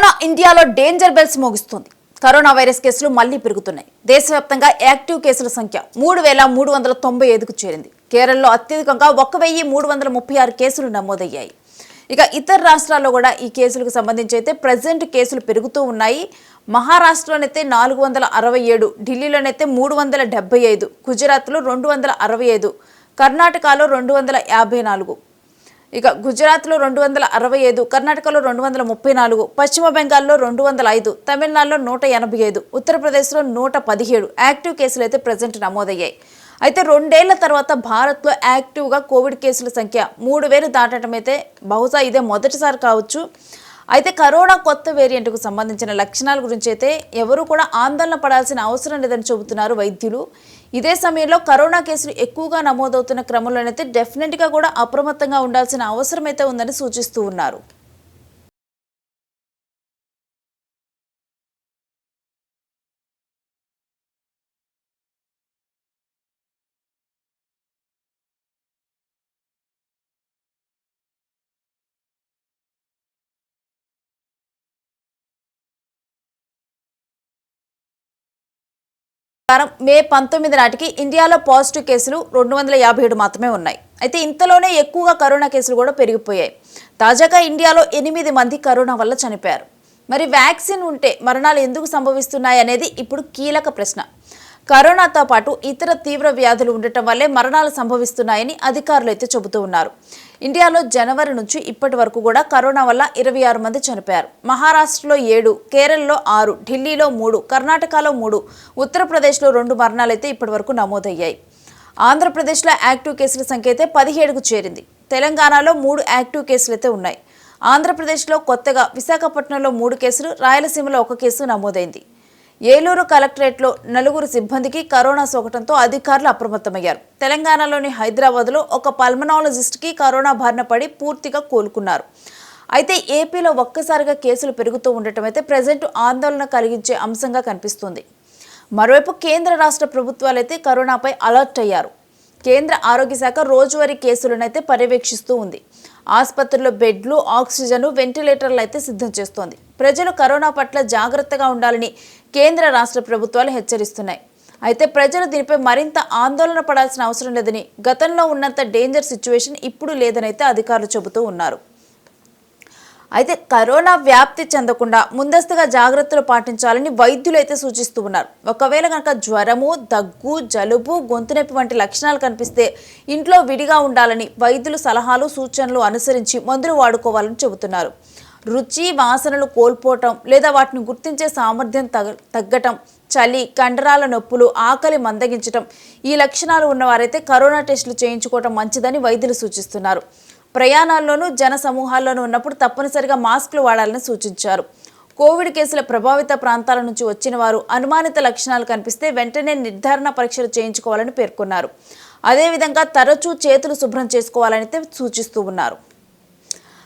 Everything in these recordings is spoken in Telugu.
కరోనా ఇండియాలో డేంజర్ బెల్స్ మోగిస్తుంది. కరోనా వైరస్ కేసులు మళ్ళీ పెరుగుతున్నాయి. దేశవ్యాప్తంగా యాక్టివ్ కేసుల సంఖ్య మూడు వేల మూడు వందల తొంభై ఐదుకు చేరింది. కేరళలో అత్యధికంగా ఒక వెయ్యి మూడు వందల ముప్పై ఆరు కేసులు నమోదయ్యాయి. ఇక ఇతర రాష్ట్రాల్లో కూడా ఈ కేసులకు సంబంధించి అయితే ప్రజెంట్ కేసులు పెరుగుతూ ఉన్నాయి. మహారాష్ట్రలోనైతే నాలుగు వందల అరవై ఏడు ఢిల్లీలోనైతే మూడు వందల డెబ్బై ఐదు గుజరాత్లో రెండు వందల అరవై ఐదు కర్ణాటకలో రెండు వందల యాభై నాలుగు ఇక గుజరాత్లో రెండు వందల అరవై ఐదు కర్ణాటకలో రెండు వందల ముప్పై నాలుగు పశ్చిమ బెంగాల్లో రెండు వందల ఐదు తమిళనాడులో నూట ఎనభై ఐదు ఉత్తరప్రదేశ్లో నూట పదిహేడు యాక్టివ్ కేసులు అయితే ప్రజెంట్ నమోదయ్యాయి. అయితే రెండేళ్ళ తర్వాత భారత్లో యాక్టివ్గా కోవిడ్ కేసుల సంఖ్య మూడు వేలు దాటడం అయితే బహుశా ఇదే మొదటిసారి కావచ్చు. అయితే కరోనా కొత్త వేరియంట్కు సంబంధించిన లక్షణాల గురించి అయితే ఎవరు కూడా ఆందోళన పడాల్సిన అవసరం లేదని చెబుతున్నారు వైద్యులు. ఇదే సమయంలో కరోనా కేసులు ఎక్కువగా నమోదవుతున్న క్రమంలోనైతే డెఫినెట్గా కూడా అప్రమత్తంగా ఉండాల్సిన అవసరం అయితే ఉందని సూచిస్తూ ఉన్నారు. ప్రకారం మే పంతొమ్మిది నాటికి ఇండియాలో పాజిటివ్ కేసులు రెండు వందల యాభై ఏడు మాత్రమే ఉన్నాయి. అయితే ఇంతలోనే ఎక్కువగా కరోనా కేసులు కూడా పెరిగిపోయాయి. తాజాగా ఇండియాలో ఎనిమిది మంది కరోనా వల్ల చనిపోయారు. మరి వ్యాక్సిన్ ఉంటే మరణాలు ఎందుకు సంభవిస్తున్నాయి అనేది ఇప్పుడు కీలక ప్రశ్న. కరోనాతో పాటు ఇతర తీవ్ర వ్యాధులు ఉండటం వల్లే మరణాలు సంభవిస్తున్నాయని అధికారులు అయితే చెబుతూ ఉన్నారు. ఇండియాలో జనవరి నుంచి ఇప్పటి వరకు కూడా కరోనా వల్ల ఇరవై ఆరు మంది చనిపోయారు. మహారాష్ట్రలో ఏడు కేరళలో ఆరు ఢిల్లీలో మూడు కర్ణాటకలో మూడు ఉత్తరప్రదేశ్లో రెండు మరణాలు అయితే ఇప్పటి వరకు నమోదయ్యాయి. ఆంధ్రప్రదేశ్లో యాక్టివ్ కేసుల సంఖ్య అయితే పదిహేడుకు చేరింది. తెలంగాణలో మూడు యాక్టివ్ కేసులు అయితే ఉన్నాయి. ఆంధ్రప్రదేశ్లో కొత్తగా విశాఖపట్నంలో మూడు కేసులు రాయలసీమలో ఒక కేసు నమోదైంది. ఏలూరు కలెక్టరేట్లో నలుగురు సిబ్బందికి కరోనా సోకటంతో అధికారులు అప్రమత్తమయ్యారు. తెలంగాణలోని హైదరాబాద్లో ఒక పల్మనాలజిస్ట్కి కరోనా బారిన పడి పూర్తిగా కోలుకున్నారు. అయితే ఏపీలో ఒక్కసారిగా కేసులు పెరుగుతూ ఉండటం అయితే ప్రజెంట్ ఆందోళన కలిగించే అంశంగా కనిపిస్తుంది. మరోవైపు కేంద్ర రాష్ట్ర ప్రభుత్వాలైతే కరోనాపై అలర్ట్ అయ్యారు. కేంద్ర ఆరోగ్య శాఖ రోజువారీ కేసులనైతే పర్యవేక్షిస్తూ ఉంది. ఆసుపత్రుల్లో బెడ్లు ఆక్సిజన్ వెంటిలేటర్లు అయితే సిద్ధం చేస్తోంది. ప్రజలు కరోనా పట్ల జాగ్రత్తగా ఉండాలని కేంద్ర రాష్ట్ర ప్రభుత్వాలు హెచ్చరిస్తున్నాయి. అయితే ప్రజలు దీనిపై మరింత ఆందోళన పడాల్సిన అవసరం లేదని గతంలో ఉన్నంత డేంజర్ సిచ్యువేషన్ ఇప్పుడు లేదనైతే అధికారులు చెబుతూ ఉన్నారు. అయితే కరోనా వ్యాప్తి చెందకుండా ముందస్తుగా జాగ్రత్తలు పాటించాలని వైద్యులు అయితే సూచిస్తూ ఉన్నారు. ఒకవేళ కనుక జ్వరము దగ్గు జలుబు గొంతు నొప్పి వంటి లక్షణాలు కనిపిస్తే ఇంట్లో విడిగా ఉండాలని వైద్యులు సలహాలు సూచనలు అనుసరించి మందులు వాడుకోవాలని చెబుతున్నారు. రుచి వాసనలు కోల్పోవటం లేదా వాటిని గుర్తించే సామర్థ్యం తగ్ తగ్గటం చలి కండరాల నొప్పులు ఆకలి మందగించటం ఈ లక్షణాలు ఉన్నవారైతే కరోనా టెస్టులు చేయించుకోవటం మంచిదని వైద్యులు సూచిస్తున్నారు. ప్రయాణాల్లోనూ జన సమూహాల్లోనూ ఉన్నప్పుడు తప్పనిసరిగా మాస్కులు వాడాలని సూచించారు. కోవిడ్ కేసుల ప్రభావిత ప్రాంతాల నుంచి వచ్చిన వారు అనుమానిత లక్షణాలు కనిపిస్తే వెంటనే నిర్ధారణ పరీక్షలు చేయించుకోవాలని పేర్కొన్నారు. అదేవిధంగా తరచూ చేతులు శుభ్రం చేసుకోవాలని అయితే సూచిస్తూ ఉన్నారు.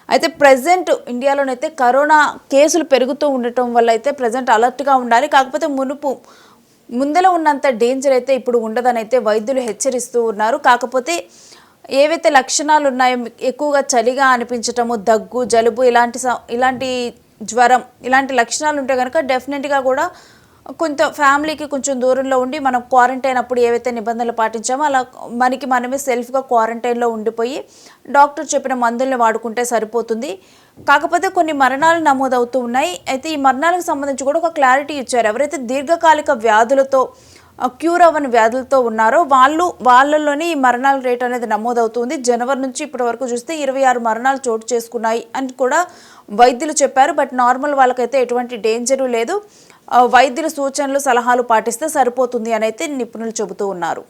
అయితే ప్రజెంట్ ఇండియాలోనైతే కరోనా కేసులు పెరుగుతూ ఉండటం వల్ల అయితే ప్రజెంట్ అలర్ట్గా ఉండాలి. కాకపోతే మునుపు ముందర ఉన్నంత డేంజర్ అయితే ఇప్పుడు ఉండదని అయితే వైద్యులు హెచ్చరిస్తూ ఉన్నారు. కాకపోతే ఏవైతే లక్షణాలు ఉన్నాయో ఎక్కువగా చలిగా అనిపించటము దగ్గు జలుబు ఇలాంటి స- ఇలాంటి జ్వరం ఇలాంటి లక్షణాలు ఉంటే కనుక డెఫినెట్గా కూడా కొంత ఫ్యామిలీకి కొంచెం దూరంలో ఉండి మనం క్వారంటైన్ అప్పుడు ఏవైతే నిబంధనలు పాటించామో అలా మనకి మనమే సెల్ఫ్గా క్వారంటైన్లో ఉండిపోయి డాక్టర్ చెప్పిన మందుల్ని వాడుకుంటే సరిపోతుంది. కాకపోతే కొన్ని మరణాలు నమోదవుతూ ఉన్నాయి. అయితే ఈ మరణాలకు సంబంధించి కూడా ఒక క్లారిటీ ఇచ్చారు. ఎవరైతే దీర్ఘకాలిక వ్యాధులతో క్యూర్ అవ్వని వ్యాధులతో ఉన్నారో వాళ్ళు వాళ్ళలోనే ఈ మరణాల రేట్ అనేది నమోదవుతుంది. జనవరి నుంచి ఇప్పటి వరకు చూస్తే ఇరవై ఆరు మరణాలు చోటు చేసుకున్నాయి అని కూడా వైద్యులు చెప్పారు. బట్ నార్మల్ వాళ్ళకైతే ఎటువంటి డేంజరు లేదు. వైద్యుల సూచనలు సలహాలు పాటిస్తే సరిపోతుంది అని అయితే నిపుణులు చెబుతూ ఉన్నారు.